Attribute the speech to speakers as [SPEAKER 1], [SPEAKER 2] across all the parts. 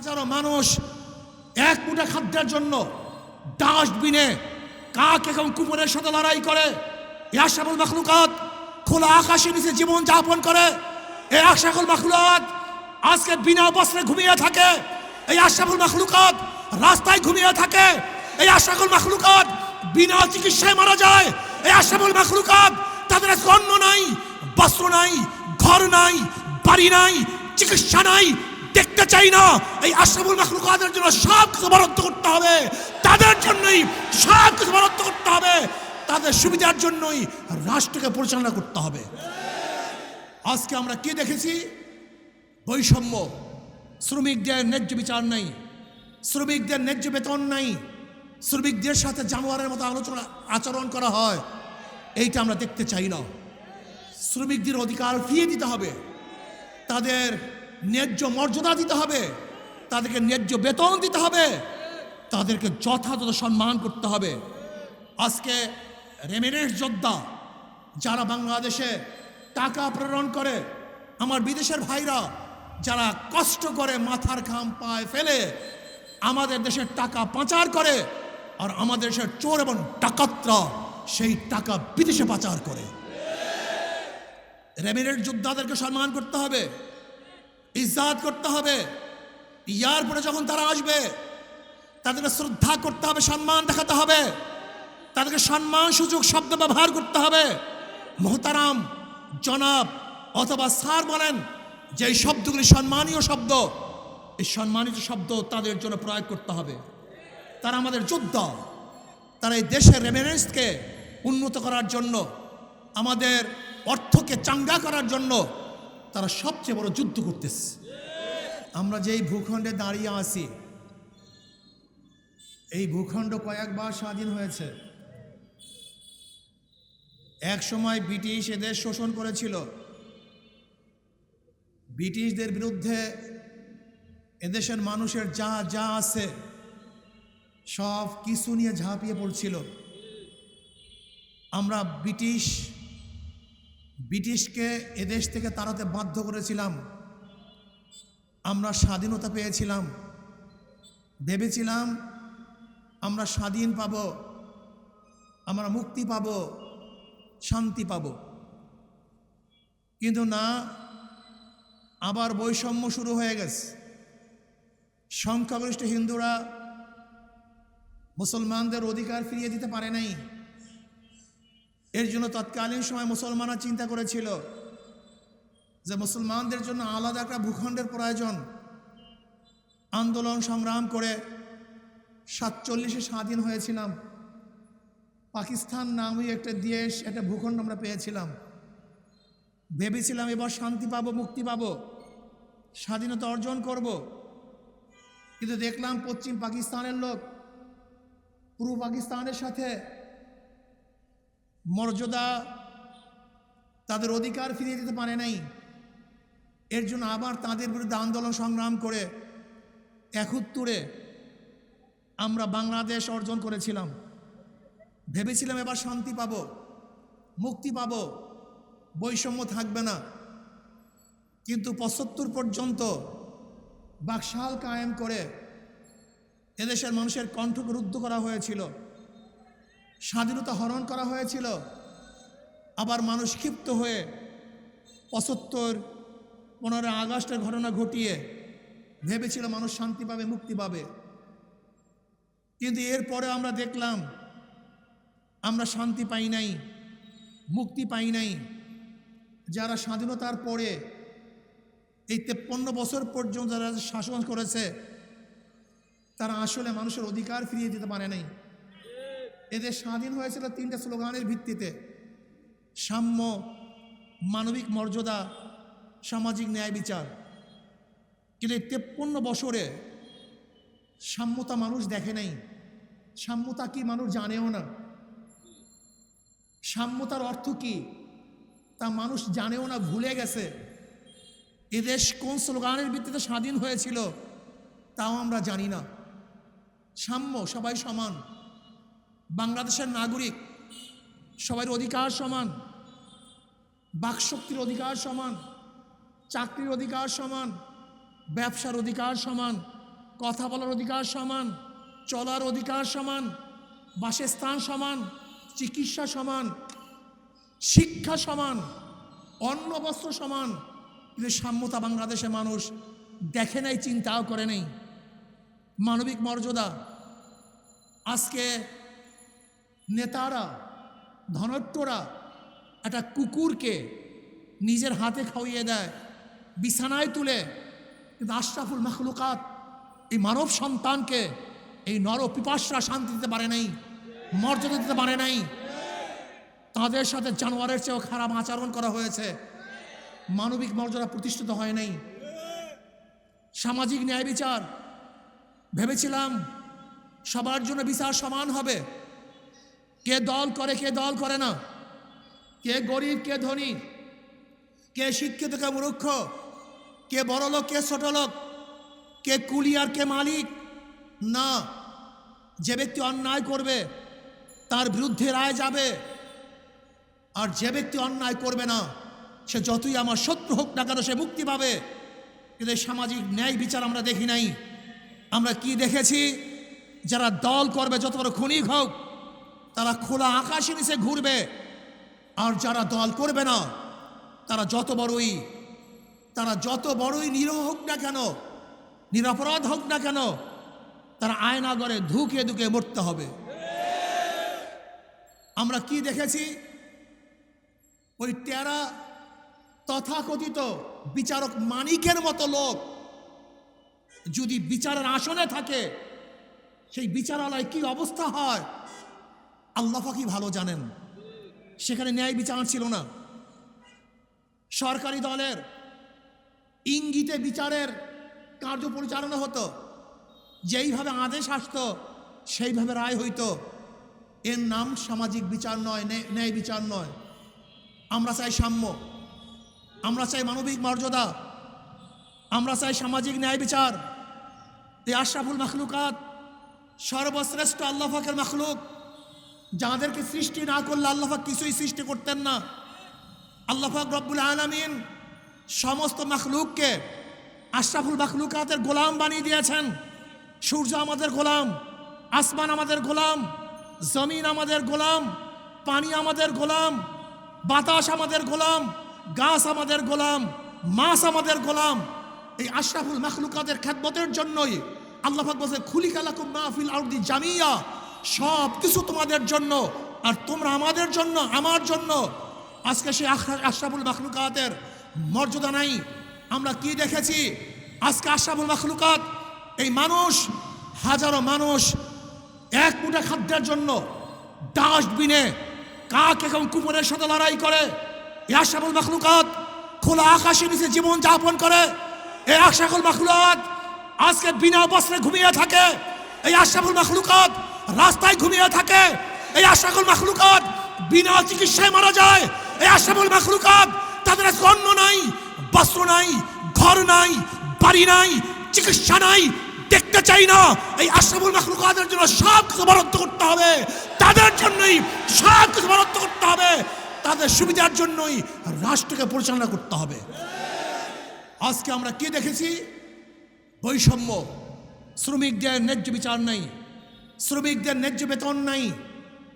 [SPEAKER 1] হাজারো মানুষ এক মুঠা খাদ্যের জন্য ডাস্টবিনে কাক এবং কুকুরের সাথে লড়াই করে। ইয়াসাবুল মাখলুকাত খোলা আকাশের নিচে জীবন যাপন করে। এই আশাকুল মাখলুকাত আজকে বিনা বস্ত্রে ঘুমিয়ে থাকে। এই আশাকুল মাখলুকাত রাস্তায় ঘুমিয়ে থাকে। এই আশাকুল মাখলুকাত বিনা চিকিৎসায় মারা যায়। এই আশাকুল মাখলুকাত তাদের আজকে নাই, বস্ত্র নাই, ঘর নাই, বাড়ি নাই, চিকিৎসা নাই দেখতে চাই না এই আশরাফুল মাখলুকাতের জন্য সব কিছু বরাদ্দ করতে হবে। তাদের জন্যই সব কিছু বরাদ্দ করতে হবে। তাদের সুবিধার জন্যই রাষ্ট্রকে পরিচালনা করতে হবে। আজকে আমরা কি দেখেছি? বৈষম্য। শ্রমিকদের ন্যায্য বিচার নাই। শ্রমিকদের ন্যায্য বেতন নাই। শ্রমিকদের সাথে জানোয়ারের মতো আলোচনা, আচরণ করা হয়। এইটা আমরা দেখতে চাই না। শ্রমিকদের অধিকার ফিরিয়ে দিতে হবে। তাদের ন্যায্য মর্যাদা দিতে হবে, তাদেরকে ন্যায্য বেতন দিতে হবে, তাদেরকে যথাযথ সম্মান করতে হবে। আজকে রেমিনেন্স যোদ্ধা যারা বাংলাদেশে টাকা প্রেরণ করে, আমার বিদেশের ভাইরা যারা কষ্ট করে মাথার ঘাম পায়ে ফেলে, আমাদের দেশের টাকা পাচার করে আর আমাদের দেশের চোর এবং ডাকাতরা সেই টাকা বিদেশে পাচার করে। রেমিনেন্ট যোদ্ধাদেরকে সম্মান করতে হবে। ইজ্জাত করতে হবে। ইয়ার পরে যখন তারা আসবে, তাদেরকে শ্রদ্ধা করতে হবে, সম্মান দেখাতে হবে। তাদেরকে সম্মান, সুযোগ, শব্দ ব্যবহার করতে হবে। মোহতারাম, জনাব অথবা স্যার বলেন যে এই শব্দগুলি সম্মানীয় শব্দ। এই সম্মানিত শব্দ তাদের জন্য প্রয়োগ করতে হবে। তারা আমাদের যোদ্ধা। তারা এই দেশের রেমিনেন্সকে উন্নত করার জন্য, আমাদের অর্থকে চাঙ্গা করার জন্য তারা সবচেয়ে বড় যুদ্ধ করতেছে। আমরা যেই ভূখণ্ডে দাঁড়িয়ে আছি, এই ভূখণ্ড কয়েকবার স্বাধীন হয়েছে। এক সময় ব্রিটিশ এদের শোষণ করেছিল। ব্রিটিশদের বিরুদ্ধে এদেশের মানুষের যা যা আছে, সব কিছু নিয়ে ঝাঁপিয়ে পড়ছিল। আমরা ব্রিটিশ ব্রিটিশকে এদেশ থেকে তাড়াতে বাধ্য করেছিলাম। আমরা স্বাধীনতা পেয়েছিলাম। ভেবেছিলাম, আমরা স্বাধীন পাব, আমরা মুক্তি পাব, শান্তি পাব। কিন্তু না, আবার বৈষম্য শুরু হয়ে গেছে। সংখ্যাগরিষ্ঠ হিন্দুরা মুসলমানদের অধিকার ফিরিয়ে দিতে পারে নাই। এর জন্য তৎকালীন সময় মুসলমানরা চিন্তা করেছিল যে মুসলমানদের জন্য আলাদা একটা ভূখণ্ডের প্রয়োজন। আন্দোলন সংগ্রাম করে সাতচল্লিশে স্বাধীন হয়েছিলাম। পাকিস্তান নামই একটা দেশ, একটা ভূখণ্ড আমরা পেয়েছিলাম। ভেবেছিলাম এবার শান্তি পাবো, মুক্তি পাবো, স্বাধীনতা অর্জন করব। কিন্তু দেখলাম পশ্চিম পাকিস্তানের লোক, পূর্ব পাকিস্তানের সাথে মর্যাদা তাদের অধিকার ফিরিয়ে দিতে পারে নাই। এর জন্য আবার তাদের বিরুদ্ধে আন্দোলন সংগ্রাম করে একত্তরে আমরা বাংলাদেশ অর্জন করেছিলাম। ভেবেছিলাম এবার শান্তি পাব, মুক্তি পাব, বৈষম্য থাকবে না। কিন্তু পঁচাত্তর পর্যন্ত বাকশাল কায়েম করে এদেশের মানুষের কণ্ঠকে রুদ্ধ করা হয়েছিল। স্বাধীনতা হরণ করা হয়েছিল। আবার মানুষ ক্ষিপ্ত হয়ে পঁচাত্তর পনেরোই আগস্টের ঘটনা ঘটিয়ে ভেবেছিল মানুষ শান্তি পাবে, মুক্তি পাবে। কিন্তু এরপরে আমরা দেখলাম, আমরা শান্তি পাই নাই, মুক্তি পাই নাই। যারা স্বাধীনতার পরে এই তেপ্পন্ন বছর পর্যন্ত যারা শাসন করেছে, তারা আসলে মানুষের অধিকার ফিরিয়ে দিতে পারে নাই। এদের স্বাধীন হয়েছিল তিনটা স্লোগানের ভিত্তিতে। সাম্য, মানবিক মর্যাদা, সামাজিক ন্যায় বিচার। কিন্তু তেপ্পন্ন বছরে সাম্যতা মানুষ দেখে নাই। সাম্যতা কি মানুষ জানেও না। সাম্যতার অর্থ কি তা মানুষ জানেও না, ভুলে গেছে। এদেশ কোন স্লোগানের ভিত্তিতে স্বাধীন হয়েছিল তাও আমরা জানি না। সাম্য সবাই সমান। বাংলাদেশের নাগরিক, সবার অধিকার সমান, বাকশক্তির অধিকার সমান, চাকরির অধিকার সমান, ব্যবসার অধিকার সমান, কথা বলার অধিকার সমান, চলার অধিকার সমান, বাসস্থান সমান, চিকিৎসা সমান, শিক্ষা সমান, অন্ন বস্ত্র সমান, কিন্তু সাম্যতা বাংলাদেশে মানুষ দেখে নাই, চিন্তাও করে নেই। মানবিক মর্যাদা, আজকে নেতারা, ধনট্টরা একটা কুকুরকে নিজের হাতে খাওয়িয়ে দেয়, বিছানায় তুলে। কিন্তু আশরাফুল মখলুকাত এই মানব সন্তানকে এই নর পিপাসরা শান্তি দিতে পারে নাই, মর্যাদা দিতে পারে নাই। তাদের সাথে জানোয়ারের চেয়েও খারাপ আচরণ করা হয়েছে। মানবিক মর্যাদা প্রতিষ্ঠিত হয় নাই। সামাজিক ন্যায় বিচার, ভেবেছিলাম সবার জন্য বিচার সমান হবে। কে দল করে, কে দল করে না? কে গরিব, কে ধনী? কে শিক্ষিত, কে মূর্খ? কে বড় লোক, কে ছোট লোক? কে কুলি আর কে মালিক? না। যে ব্যক্তি অন্যায় করবে, তার বিরুদ্ধে রায় যাবে। আর যে ব্যক্তি অন্যায় করবে না, সে যতই আমার শত্রু হোক না কেন সে মুক্তি পাবে। কিন্তু সামাজিক ন্যায় বিচার আমরা দেখি নাই। আমরা কি দেখেছি? যারা দল করবে, যত বড় ক্ষণিক হোক তারা খোলা আকাশে নিচে ঘুরবে। আর যারা দল করবে না, তারা যত বড়ই, তারা যত বড়ই নিরহ হোক না কেন, নিরপরাধ হোক না কেন, তারা আয়না গড়ে ধুকে ধুকে মরতে হবে। আমরা কি দেখেছি? ওই টেরা তথাকথিত বিচারক মানিকের মতো লোক, যদি বিচারের আসনে থাকে, সেই বিচারালয় কি অবস্থা হয়? আল্লাহ কি ভালো জানেন। সেখানে ন্যায় বিচার ছিল না। সরকারি দলের ইঙ্গিতে বিচারের কার্য পরিচালনা হতো। যেইভাবে আদেশ আসতো, সেইভাবে রায় হইতো। এর নাম সামাজিক বিচার নয়, ন্যায়- বিচার নয়। আমরা চাই সাম্য। আমরা চাই মানবিক মর্যাদা। আমরা চাই সামাজিক ন্যায় বিচার। এই আশরাফুল মখলুকাত সর্বশ্রেষ্ঠ আল্লাহ ফাকের মখলুক। যাদেরকে সৃষ্টি না করলে আল্লাহ পাক কিছুই সৃষ্টি করতেন না। আল্লাহ পাক রব্বুল আলমিন সমস্ত মখলুককে, আশরাফুল মখলুকাতের গোলাম বানিয়ে দিয়েছেন। সূর্য আমাদের গোলাম, আসমান আমাদের গোলাম, জমিন আমাদের গোলাম, পানি আমাদের গোলাম, বাতাস আমাদের গোলাম, গাছ আমাদের গোলাম, মাছ আমাদের গোলাম। এই আশরাফুল মখলুকাতের খেদমতের জন্যই আল্লাহ পাক বলছে খুলি কালাকুম মাহফিল আউদি জামিয়া। সব কিছু তোমাদের জন্য আর তোমরা আমাদের জন্য, আমার জন্য। আজকে সেই আশরা- আশরাফুল মখলুকাতের মর্যাদা নাই। আমরা কি দেখেছি? আজকে আশরাফুল মখলুকাত এই মানুষ, হাজারো মানুষ এক মুঠা খাদ্যের জন্য ডাস্টবিনে কাক এবং কুকুরের সাথে লড়াই করে? এই আশরাফুল মখলুকাত খোলা আকাশের নিচে জীবন যাপন করে। এই আশরাফুল মখলুকাত আজকে বিনা বস্ত্রে ঘুমিয়ে থাকে। এই আশরাফুল মখলুকাত রাস্তায় ঘুমিয়ে থাকে। এই আশরাফুল মখলুকাত বিনা চিকিৎসায় মারা যায়। এই আশরাফুল মখলুকাত তাদের অন্ন নাই, বস্ত্র নাই, ঘর নাই, বাড়ি নাই, চিকিৎসা নাই, দেখতে চাই না। এই আশরাফুল মখলুকাতের জন্য সব কিছু বরাদ্দ করতে হবে। তাদের জন্যই সব কিছু বরাদ্দ করতে হবে। তাদের সুবিধার জন্যই রাষ্ট্রকে পরিচালনা করতে হবে। আজকে আমরা কি দেখেছি? বৈষম্য। শ্রমিকদের ন্যায্য বিচার নাই, শ্রমিকদের ন্যায্য বেতন নাই,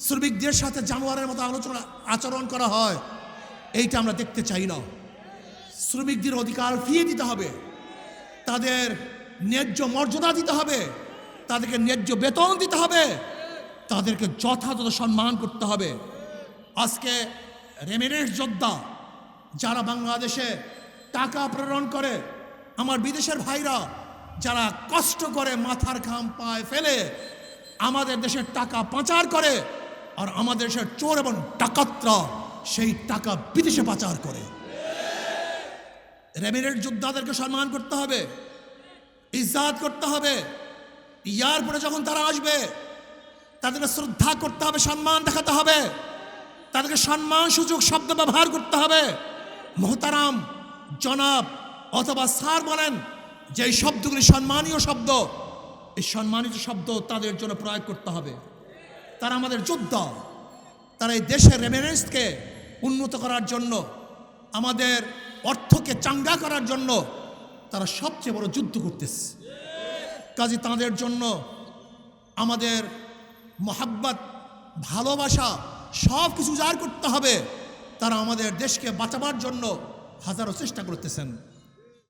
[SPEAKER 1] শ্রমিকদের সাথে জানোয়ারের মতো আলোচনা, আচরণ করা হয়। এইটা আমরা দেখতে চাই না। শ্রমিকদের অধিকার ফিরিয়ে দিতে হবে। তাদের ন্যায্য মর্যাদা দিতে হবে। তাদেরকে ন্যায্য বেতন দিতে হবে। তাদেরকে যথাযথ সম্মান করতে হবে। আজকে রেমিনেন্স যোদ্ধা যারা বাংলাদেশে টাকা প্রেরণ করে, আমার বিদেশের ভাইরা যারা কষ্ট করে মাথার ঘাম পায় ফেলে, আমাদের দেশের টাকা পাচার করে আর আমাদের দেশের চোর এবং ডাকাতরা সেই টাকা বিদেশে পাচার করে। রেমিনেন্ট যোদ্ধাদেরকে সম্মান করতে হবে, ইজ্জাত করতে হবে। ইয়ার পরে যখন তারা আসবে, তাদেরকে শ্রদ্ধা করতে হবে, সম্মান দেখাতে হবে। তাদেরকে সম্মান সুযোগ শব্দ ব্যবহার করতে হবে। মোহতারাম জনাব অথবা স্যার বলেন যে শব্দগুলি সম্মানীয় শব্দ, এই সম্মানিত শব্দ তাদের জন্য প্রয়োগ করতে হবে। তারা আমাদের যোদ্ধা। তারা এই দেশের রেমিনেন্সকে উন্নত করার জন্য, আমাদের অর্থকে চাঙ্গা করার জন্য তারা সবচেয়ে বড় যুদ্ধ করতেছে। কাজে তাঁদের জন্য আমাদের মহাব্বত, ভালোবাসা সব কিছু উজাড় করতে হবে। তারা আমাদের দেশকে বাঁচাবার জন্য হাজারো চেষ্টা করতেছেন।